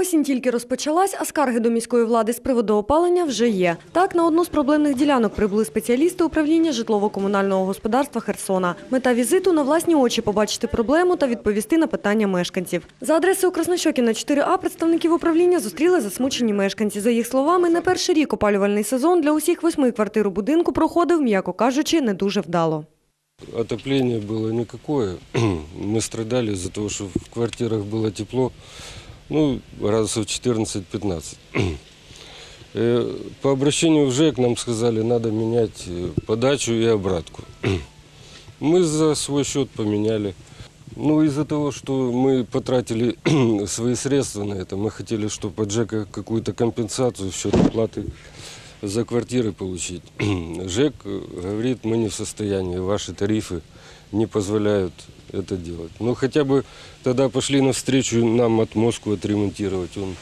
Осінь тільки розпочалась, а скарги до міської влади з приводу опалення вже є. Так, на одну з проблемних ділянок прибули спеціалісти управління житлово-комунального господарства Херсона. Мета візиту на власні очі побачити проблему та відповісти на питання мешканців. За адресою Краснощокіна 4А представників управління зустріли засмучені мешканці. За їх словами, не перший рік опалювальний сезон для усіх восьми квартир у будинку проходив, м'яко кажучи, не дуже вдало. Отопления было никакое. Мы страдали из-за того, что в квартирах было тепло, Ну, градусов 14-15. Э, По обращению в ЖЭК нам сказали, надо менять э, подачу и обратку. Мы за свой счет поменяли. Ну, из-за того, что мы потратили свои средства на это, мы хотели, чтобы от ЖЭКа какую-то компенсацию в счет оплаты за квартиры получить. ЖЭК э, говорит, мы не в состоянии, ваши тарифы не позволяют это делать. Ну, хотя бы тогда пошли навстречу нам отмостку отремонтировать. Он,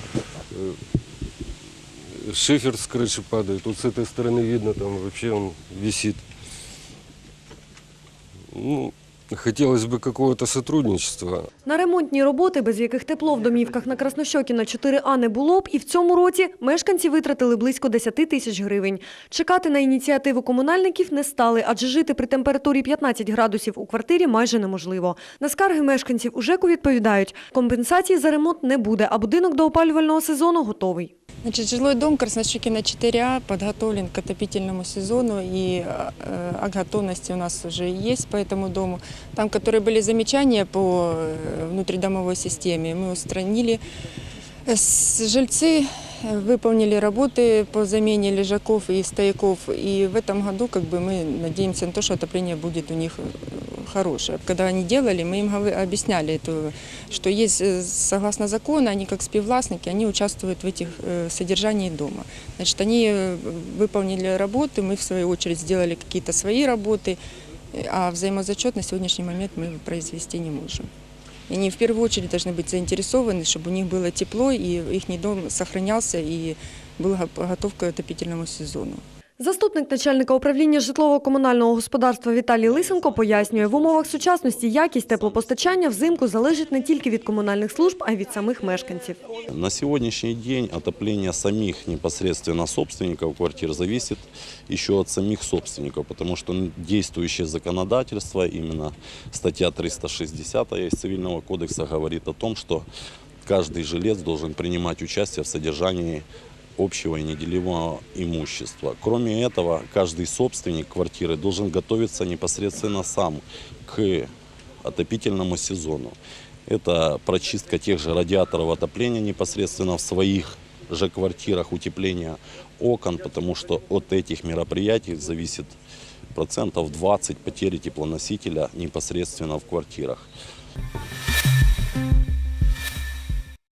э, шифер с крыши падает. Вот с этой стороны видно, там вообще он висит. Ну, хотелось бы какого-то сотрудничества. На ремонтні роботи, без яких тепло в домівках на Краснощокіна 4А не було б, і в цьому році мешканці витратили близько 10 тисяч гривень. Чекати на ініціативу комунальників не стали, адже жити при температурі 15 градусів у квартирі майже неможливо. На скарги мешканців у ЖЕКу відповідають, компенсації за ремонт не буде, а будинок до опалювального сезону готовий. Значит, жилой дом Краснощекина 4А подготовлен к отопительному сезону, и э, акт готовности у нас уже есть по этому дому. Там, которые были замечания по э, внутридомовой системе, мы устранили. Э, с- Жильцы э, выполнили работы по замене лежаков и стояков, и в этом году как бы, мы надеемся на то, что отопление будет у них э, хорошее. Когда они делали, мы им говори- объясняли, это, что есть, э, согласно закону, они как співвластники, они участвуют в этих э, содержании дома. Значит, они э, выполнили работы, мы в свою очередь сделали какие-то свои работы, э, а взаимозачет на сегодняшний момент мы произвести не можем. И они в первую очередь должны быть заинтересованы, чтобы у них было тепло, и их дом сохранялся и был го- готов к отопительному сезону. Заступник начальника управління житлово-комунального господарства Віталій Лисенко пояснює, в умовах сучасності якість теплопостачання взимку залежить не тільки від комунальних служб, а й від самих мешканців. На сегодняшний день отопление самих непосредственно собственников квартир зависит еще от самих собственников, потому что действующее законодательство, именно статья 360 из Цивильного кодекса говорит о том, что каждый жилец должен принимать участие в содержании общего и неделимого имущества. Кроме этого, каждый собственник квартиры должен готовиться непосредственно сам к отопительному сезону. Это прочистка тех же радиаторов отопления непосредственно в своих же квартирах, утепление окон, потому что от этих мероприятий зависит процентов 20 потери теплоносителя непосредственно в квартирах.